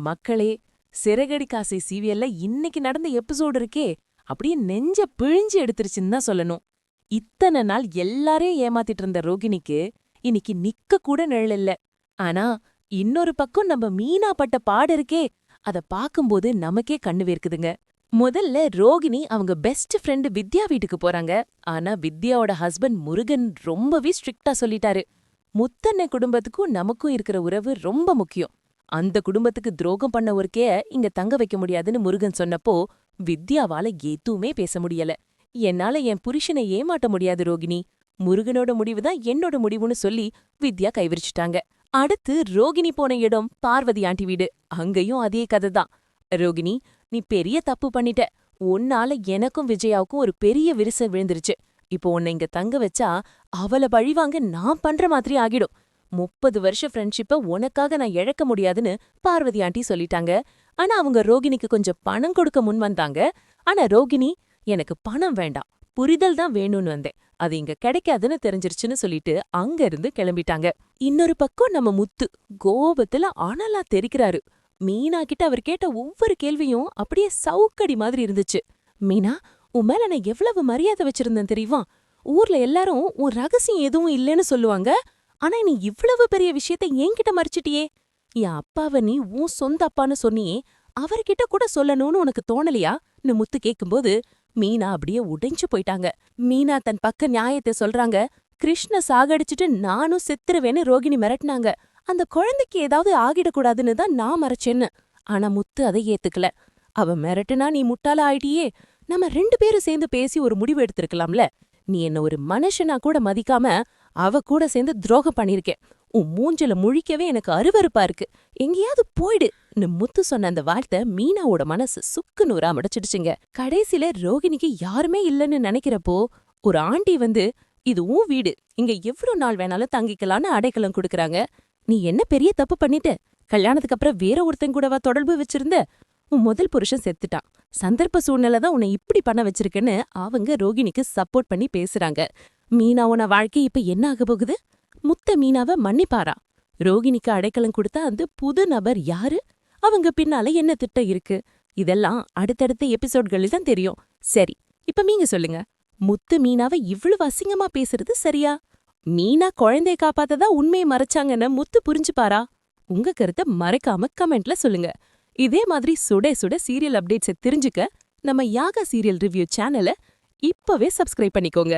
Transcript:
மக்களே சிறகடி காசை சீவியல்ல இன்னைக்கு நடந்த எபிசோடு இருக்கே அப்படியே நெஞ்ச பிழிஞ்சு எடுத்துருச்சுன்னு தான் சொல்லணும். இத்தனை நாள் எல்லாரையும் ஏமாத்திட்டு இருந்த ரோகிணிக்கு இன்னைக்கு நிக்க கூட நிழல் இல்ல. ஆனா இன்னொரு பக்கம் நம்ம மீனா பட்ட பாடு இருக்கே அத பாக்கும்போது நமக்கே கண்ணு வேர்க்குதுங்க. முதல்ல ரோகிணி அவங்க பெஸ்ட் ஃப்ரெண்டு வித்யா வீட்டுக்கு போறாங்க. ஆனா வித்யாவோட ஹஸ்பண்ட் முருகன் ரொம்பவே ஸ்ட்ரிக்ட்டா சொல்லிட்டாரு. முத்தன்ன குடும்பத்துக்கும் நமக்கும் இருக்கிற உறவு ரொம்ப முக்கியம். அந்த குடும்பத்துக்கு துரோகம் பண்ண ஒருக்கே இங்க தங்க வைக்க முடியாதுன்னு முருகன் சொன்னப்போ வித்யாவால எதுவுமே பேச முடியல. என்னால என் புருஷனை ஏமாட்ட முடியாது ரோகிணி. முருகனோட முடிவுதான் என்னோட முடிவுன்னு சொல்லி வித்யா கைவிரிச்சிட்டாங்க. அடுத்து ரோகிணி போன இடம் பார்வதி ஆண்டி வீடு. அங்கேயும் அதே கதை தான் ரோகிணி நீ பெரிய தப்பு பண்ணிட்ட. உன்னால எனக்கும் விஜயாவுக்கும் ஒரு பெரிய விரிச விழுந்துருச்சு. இப்போ உன்னை இங்க தங்க வச்சா அவள பழிவாங்க நான் பண்ற மாதிரி ஆகிடும். முப்பது வருஷ ஃப்ரெண்ட்ஷிப்ப உனக்காக நான் இழக்க முடியாதுன்னு பார்வதி ஆண்டி சொல்லிட்டாங்க. ஆனா அவங்க ரோகிணிக்கு கொஞ்சம் பணம் கொடுக்க முன் வந்தாங்க. ஆனா ரோகிணி எனக்கு பணம் வேண்டாம். புரிதல் தான் வேணும்னு வந்தேன். அது இங்க கிடைக்காதுன்னு தெரிஞ்சிருச்சுன்னு சொல்லிட்டு அங்க இருந்து கிளம்பிட்டாங்க. இன்னொரு பக்கம் நம்ம முத்து கோபத்துல அனலா தெரிக்கிறாரு. மீனா கிட்ட அவர் கேட்ட ஒவ்வொரு கேள்வியும் அப்படியே சவுக்கடி மாதிரி இருந்துச்சு. மீனா உன் மேல நான் எவ்வளவு மரியாதை வச்சிருந்தேன் தெரியுமா? ஊர்ல எல்லாரும் உன் ரகசியம் எதுவும் இல்லைன்னு சொல்லுவாங்க. ஆனா நீ இவ்வளவு பெரிய விஷயத்த என்கிட்ட மறிச்சிட்டியே. என் அப்பாவ நீ உன் சொந்த அப்பான்னு சொன்னியே அவர்கிட்ட கூட சொல்லணும்னு உனக்கு தோணலையா? முத்து கேக்கும்போது மீனா அப்படியே உடைஞ்சு போயிட்டாங்க. மீனா தன் பக்க நியாயத்தை சொல்றாங்க கிருஷ்ண சாகடிச்சிட்டு நானும் செத்துருவேன்னு ரோகிணி மிரட்டினாங்க. அந்த குழந்தைக்கு ஏதாவது ஆகிடக்கூடாதுன்னு தான் நான் மறைச்சேன்னு. ஆனா முத்து அதை ஏத்துக்கல. அவ மிரட்டுனா நீ முட்டாள ஆயிட்டியே. நம்ம ரெண்டு பேரும் சேர்ந்து பேசி ஒரு முடிவு எடுத்திருக்கலாம்ல. நீ என்ன ஒரு மனுஷனா கூட மதிக்காம அவ கூட சேர்ந்து துரோகம் பண்ணிருக்கேன் உன் மூஞ்சல முழிக்கவே எனக்கு அருவருப்பா இருக்கு. எங்கேயாவது போயிடு. முத்து சொன்ன அந்த வார்த்தை மீனாவோட மனசு சுக்கு நூறா முடிச்சிடுச்சுங்க. கடைசில ரோகிணிக்கு யாருமே இல்லைன்னு நினைக்கிறப்போ ஒரு ஆண்டி வந்து இது உன் வீடு. இங்க எவ்வளவு நாள் வேணாலும் தங்கிக்கலான்னு அடைக்கலம் கொடுக்கறாங்க. நீ என்ன பெரிய தப்பு பண்ணிட்ட? கல்யாணத்துக்கு அப்புறம் வேற ஒருத்தன் கூடவா தொடர்பு வச்சிருந்த? உன் முதல் புருஷன் செத்துட்டான். சந்தர்ப்ப சூழ்நிலை தான் உன்னை இப்படி பண்ண வச்சிருக்குன்னு அவங்க ரோகிணிக்கு சப்போர்ட் பண்ணி பேசுறாங்க. மீனாவோட வாழ்க்கை இப்ப என்ன ஆக போகுது? முத்த மீனாவ மன்னிப்பாரா? ரோகிணிக்கு அடைக்கலம் கொடுத்த அந்த புது நபர் யாரு? அவங்க பின்னால என்ன திட்டம் இருக்கு? இதெல்லாம் அடுத்தடுத்த எபிசோட்களில் தான் தெரியும். சரி இப்ப நீங்க சொல்லுங்க. முத்து மீனாவை இவ்வளவு அசிங்கமா பேசுறது சரியா? மீனா குழந்தைய காப்பாத்ததா உண்மையை மறைச்சாங்கன்னு முத்து புரிஞ்சுப்பாரா? உங்க கருத்தை மறைக்காம கமெண்ட்ல சொல்லுங்க. இதே மாதிரி சுட சுட சீரியல் அப்டேட்ஸை தெரிஞ்சுக்க நம்ம யாகா சீரியல் ரிவ்யூ சேனலை இப்பவே சப்ஸ்கிரைப் பண்ணிக்கோங்க.